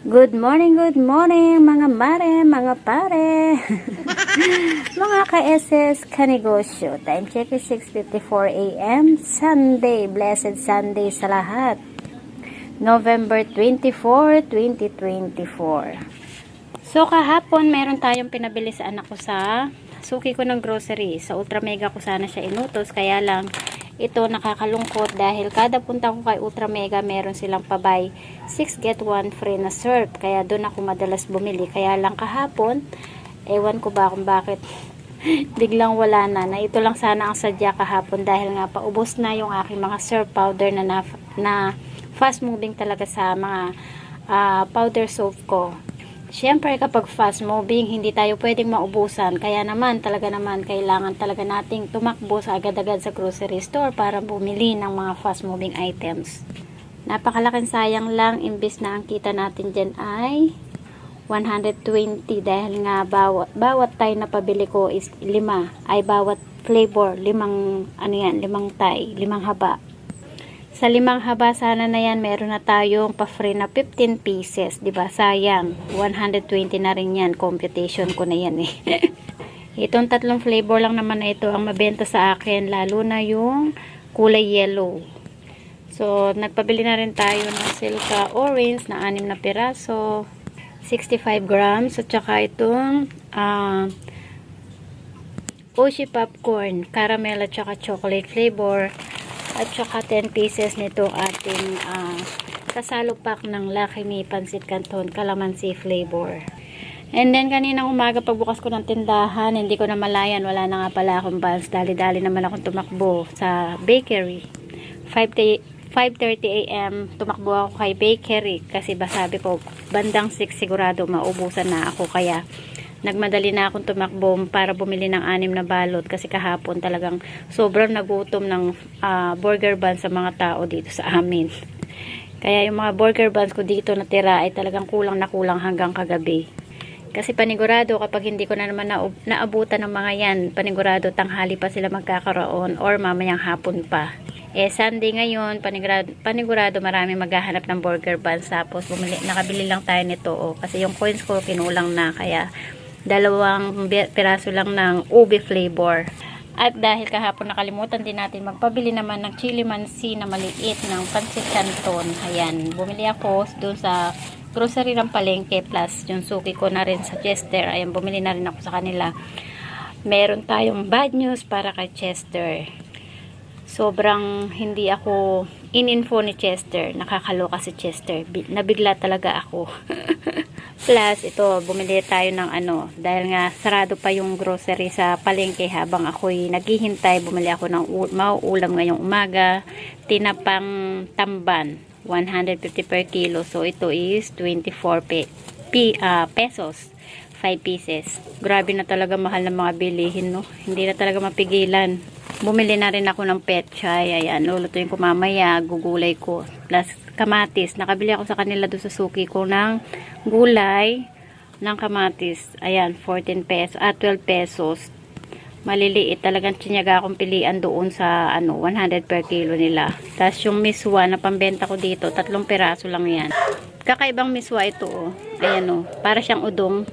Good morning, good morning mga mare, mga pare. mga ka-SS kanegosyo. Time check is 6.54 a.m. Sunday. Blessed Sunday sa lahat. November 24, 2024. So kahapon meron tayong pinabili sa anak ko sa suki ko ng grocery. Sa Ultra Mega ko sana siya inutos. Kaya lang ito nakakalungkot dahil kada punta ko kay Ultra Mega meron silang pabay 6 get 1 free na syrup. Kaya doon ako madalas bumili. Kaya lang kahapon, ewan ko ba kung bakit biglang wala na. Na ito lang sana ang sadya kahapon dahil nga paubos na yung aking mga syrup powder na, na, na fast moving talaga sa mga ah, powder soap ko. Siyempre kapag fast moving, hindi tayo pwedeng maubusan. Kaya naman, talaga naman, kailangan talaga nating tumakbo sa agad-agad sa grocery store para bumili ng mga fast moving items. Napakalaking sayang lang, imbis na ang kita natin dyan ay 120 dahil nga bawat, bawat tay na pabili ko is lima. Ay bawat flavor, limang, ano yan, limang tay, limang haba. Sa limang haba sana na yan, meron na tayong pa-free na 15 pieces, ba? Sayang, 120 na rin yan. Computation ko na yan eh. Itong tatlong flavor lang naman na ito ang mabenta sa akin, lalo na yung kulay yellow. So, nagpabili na rin tayo ng Silka Orange na 6 na piraso, 65 grams, at saka itong ah, Oshi Popcorn, caramel at saka chocolate flavor, at saka 10 pieces nito ating kasalo pack ng Lucky Me Pansit Canton Calamansi flavor. And then kaninang umaga pagbukas ko ng tindahan, hindi ko na malayan, wala na nga pala akong buns. Dali-dali naman akong tumakbo sa bakery. 5 5.30 a.m. tumakbo ako kay bakery kasi ba sabi ko bandang 6 sigurado maubusan na ako kaya nagmadali na akong tumakbo para bumili ng anim na balot kasi kahapon talagang sobrang nagutom ng ah, burger bun sa mga tao dito sa amin. Kaya yung mga burger buns ko dito natira ay talagang kulang na kulang hanggang kagabi. Kasi panigurado kapag hindi ko na naman na, naabutan ng mga yan, panigurado tanghali pa sila magkakaroon or mamayang hapon pa. Eh, Sunday ngayon, panigurado, panigurado marami maghahanap ng burger buns. Tapos, bumili, nakabili lang tayo nito. Oh, kasi yung coins ko kinulang na. Kaya, dalawang piraso lang ng ube flavor. At dahil kahapon nakalimutan din natin magpabili naman ng chili mansi na maliit ng pancit canton. Ayan, bumili ako doon sa grocery ng palengke plus yung suki ko na rin sa Chester. Ayan, bumili na rin ako sa kanila. Meron tayong bad news para kay Chester. Sobrang hindi ako in-info ni Chester. Nakakaloka si Chester. Bi- Nabigla talaga ako. Plus, ito, bumili tayo ng ano, dahil nga sarado pa yung grocery sa palengke habang ako'y naghihintay, bumili ako ng mauulam ngayong umaga, tinapang tamban, 150 per kilo. So, ito is 24 pe pi- ah, pesos, 5 pieces. Grabe na talaga mahal ng mga bilihin, no? Hindi na talaga mapigilan. Bumili na rin ako ng pet chai. Ayan, lulutuin ko mamaya, gugulay ko. Plus, kamatis. Nakabili ako sa kanila doon sa suki ko ng gulay ng kamatis. Ayan, 14 pesos, at 12 pesos. Maliliit. Talagang tsinyaga akong pilian doon sa ano, 100 per kilo nila. Tapos yung miswa na pambenta ko dito, tatlong peraso lang yan. Kakaibang miswa ito, oh. Ayan, oh. Para siyang udong.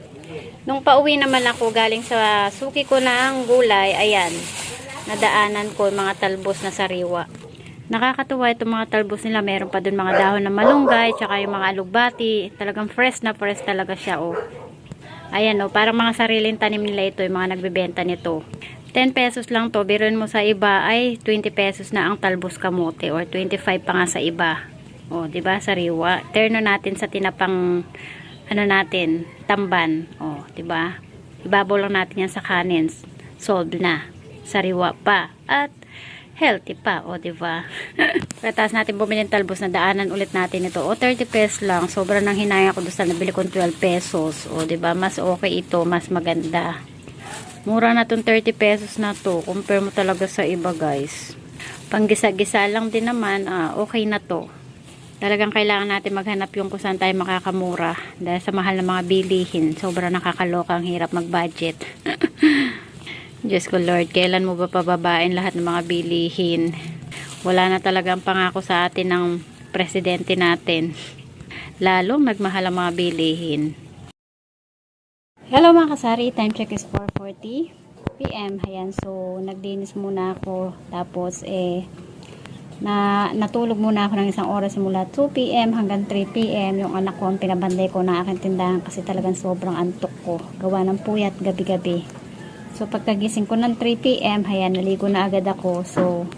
Nung pauwi naman ako galing sa suki ko ng gulay, ayan, nadaanan ko mga talbos na sariwa. Nakakatuwa itong mga talbos nila. Meron pa dun mga dahon na malunggay, tsaka yung mga alugbati. Talagang fresh na fresh talaga siya, oh. Ayan, oh, parang mga sariling tanim nila ito, yung mga nagbebenta nito. 10 pesos lang to, biruin mo sa iba ay 20 pesos na ang talbos kamote or 25 pa nga sa iba. Oh, 'di ba? Sariwa. Terno natin sa tinapang ano natin, tamban. Oh, 'di ba? Ibabaw lang natin yan sa kanins. Solved na. Sariwa pa. At healthy pa, o, di ba? Pagkatapos natin bumili ng talbos na daanan ulit natin ito. O, 30 pesos lang. Sobrang nang hinaya ko doon sa nabili kong 12 pesos. O, di ba? Mas okay ito, mas maganda. Mura na tong 30 pesos na to. Compare mo talaga sa iba, guys. Panggisa-gisa lang din naman, ah, okay na to. Talagang kailangan natin maghanap yung kung saan tayo makakamura. Dahil sa mahal ng mga bilihin, sobrang nakakaloka ang hirap mag-budget. Diyos ko Lord, kailan mo ba pababain lahat ng mga bilihin? Wala na talagang pangako sa atin ng presidente natin. lalong nagmahal ang mga bilihin. Hello mga kasari, time check is 4.40 p.m. Ayan, so nagdinis muna ako. Tapos eh, na natulog muna ako ng isang oras mula 2 p.m. hanggang 3 p.m. Yung anak ko ang pinabanday ko na aking tindahan kasi talagang sobrang antok ko. Gawa ng puyat gabi-gabi. So pagkagising ko ng 3 p.m. Ayan, naligo na agad ako. So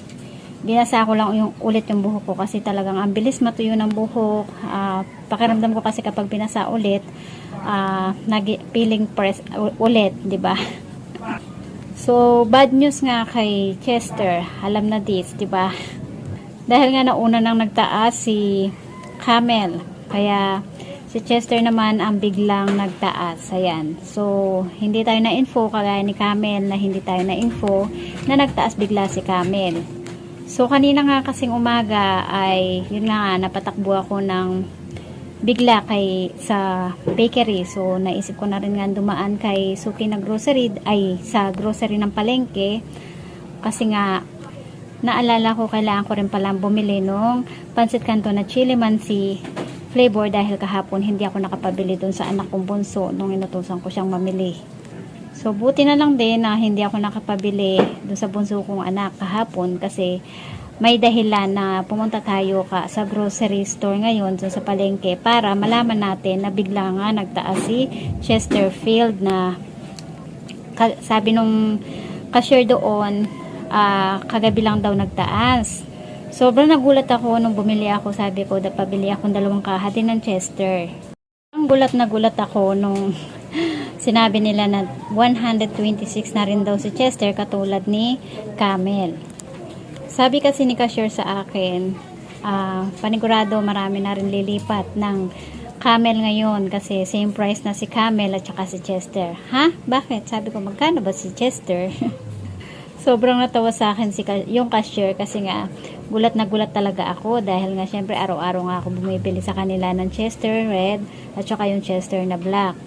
binasa ko lang yung, ulit yung buhok ko kasi talagang ang bilis matuyo ng buhok. Ah, pakiramdam ko kasi kapag binasa ulit, ah, nag peeling press ulit, 'di ba? So, bad news nga kay Chester. Alam na this, ba? Dahil nga nauna nang nagtaas si Camel. Kaya si Chester naman ang biglang nagtaas. Ayan. So, hindi tayo na info kagaya ni Camel na hindi tayo na info na nagtaas bigla si Camel. So, kanina nga kasing umaga ay, yun nga napatakbo ako ng bigla kay sa bakery. So, naisip ko na rin nga dumaan kay Suki na grocery, ay sa grocery ng palengke. Kasi nga, naalala ko kailangan ko rin palang bumili nung pansit kanto na chili mansi flavor dahil kahapon hindi ako nakapabili dun sa anak kong bunso nung inutusan ko siyang mamili. So, buti na lang din na hindi ako nakapabili dun sa bunso kong anak kahapon kasi may dahilan na pumunta tayo ka sa grocery store ngayon dun sa palengke para malaman natin na bigla nga nagtaas si Chesterfield na sabi nung cashier doon ah, kagabi lang daw nagtaas. Sobrang nagulat ako nung bumili ako. Sabi ko, pabili akong dalawang kaha din ng Chester. Ang gulat na gulat ako nung sinabi nila na 126 na rin daw si Chester katulad ni Camel. Sabi kasi ni cashier sa akin, ah, panigurado marami na rin lilipat ng Camel ngayon kasi same price na si Camel at saka si Chester. Ha? Bakit? Sabi ko, magkano ba si Chester? Sobrang natawa sa akin si yung cashier kasi nga gulat na gulat talaga ako dahil nga syempre araw-araw nga ako bumibili sa kanila ng Chester Red at saka yung Chester na Black.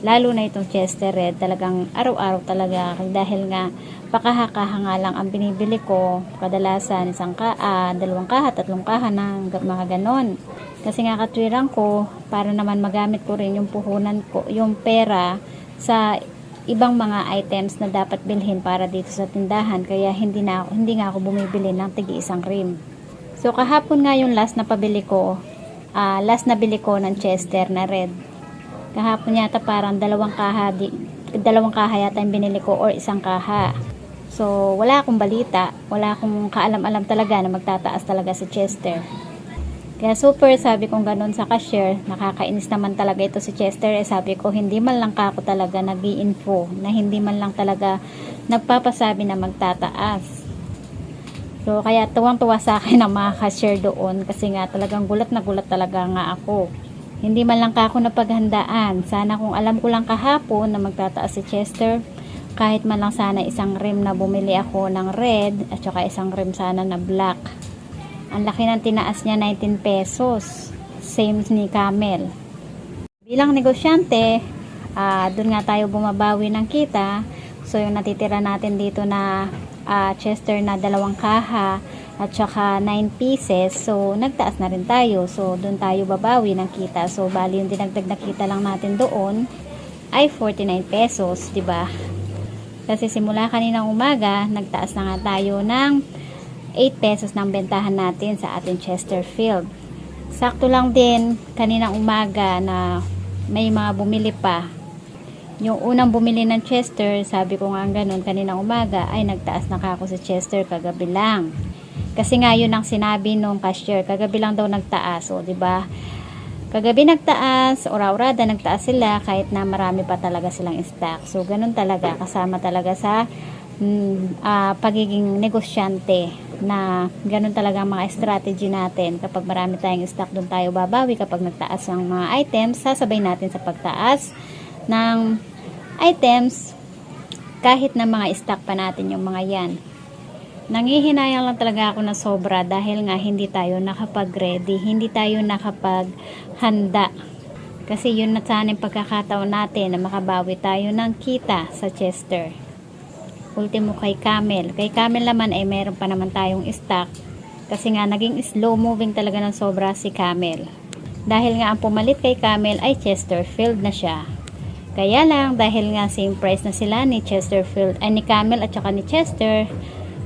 Lalo na itong Chester Red talagang araw-araw talaga dahil nga pakahakaha nga lang ang binibili ko kadalasan isang ka, ah, dalawang kaha, tatlong kaha ng ga- mga ganon. Kasi nga katwiran ko para naman magamit ko rin yung puhunan ko, yung pera sa ibang mga items na dapat bilhin para dito sa tindahan kaya hindi na hindi nga ako bumibili ng tigi isang cream. So kahapon nga yung last na pabili ko, ah, last na bili ko ng Chester na red. Kahapon yata parang dalawang kaha di, dalawang kaha yata yung binili ko or isang kaha. So wala akong balita, wala akong kaalam-alam talaga na magtataas talaga si Chester. Kaya super sabi kong ganun sa cashier, nakakainis naman talaga ito si Chester. Eh sabi ko, hindi man lang ako talaga nag info na hindi man lang talaga nagpapasabi na magtataas. So kaya tuwang-tuwa sa akin ang mga cashier doon kasi nga talagang gulat na gulat talaga nga ako. Hindi man lang ka ako napaghandaan. Sana kung alam ko lang kahapon na magtataas si Chester, kahit man lang sana isang rim na bumili ako ng red at saka isang rim sana na black. Ang laki ng tinaas niya 19 pesos. Same ni Camel. Bilang negosyante, ah doon nga tayo bumabawi ng kita. So yung natitira natin dito na ah, Chester na dalawang kaha at saka 9 pieces. So nagtaas na rin tayo. So doon tayo babawi ng kita. So bali yung dinagdag na kita lang natin doon ay 49 pesos, 'di ba? Kasi simula kaninang umaga, nagtaas na nga tayo ng 8 pesos ng bentahan natin sa ating Chesterfield. Sakto lang din kaninang umaga na may mga bumili pa. Yung unang bumili ng Chester, sabi ko nga ganun kaninang umaga, ay nagtaas na kako sa Chester kagabi lang. Kasi nga yun ang sinabi nung cashier, kagabi lang daw nagtaas, o ba? Kagabi nagtaas, ora-orada nagtaas sila kahit na marami pa talaga silang stock. So ganun talaga kasama talaga sa mm, ah, pagiging negosyante na ganun talaga ang mga strategy natin. Kapag marami tayong stock, doon tayo babawi. Kapag nagtaas ang mga items, sasabay natin sa pagtaas ng items kahit na mga stock pa natin yung mga yan. Nangihinayang lang talaga ako na sobra dahil nga hindi tayo nakapag-ready, hindi tayo nakapag-handa. Kasi yun na sana yung pagkakataon natin na makabawi tayo ng kita sa Chester. Ultimo kay Camel. Kay Camel naman ay meron pa naman tayong stock. Kasi nga naging slow moving talaga ng sobra si Camel. Dahil nga ang pumalit kay Camel ay Chesterfield na siya. Kaya lang, dahil nga same price na sila ni Chesterfield, ay ni Camel at saka ni Chester,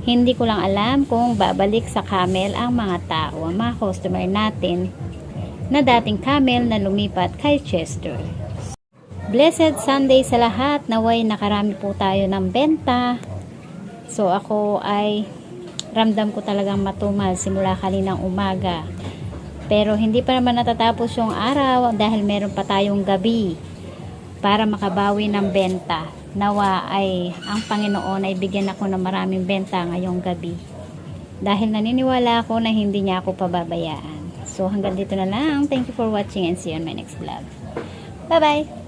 hindi ko lang alam kung babalik sa Camel ang mga tao, mga customer natin, na dating Camel na lumipat kay Chester. Blessed Sunday sa lahat, naway nakarami po tayo ng benta. So ako ay ramdam ko talagang matumal simula kaninang umaga. Pero hindi pa naman natatapos yung araw dahil meron pa tayong gabi para makabawi ng benta. Nawa ay ang Panginoon ay bigyan ako ng maraming benta ngayong gabi. Dahil naniniwala ako na hindi niya ako pababayaan. So hanggang dito na lang. Thank you for watching and see you on my next vlog. Bye-bye!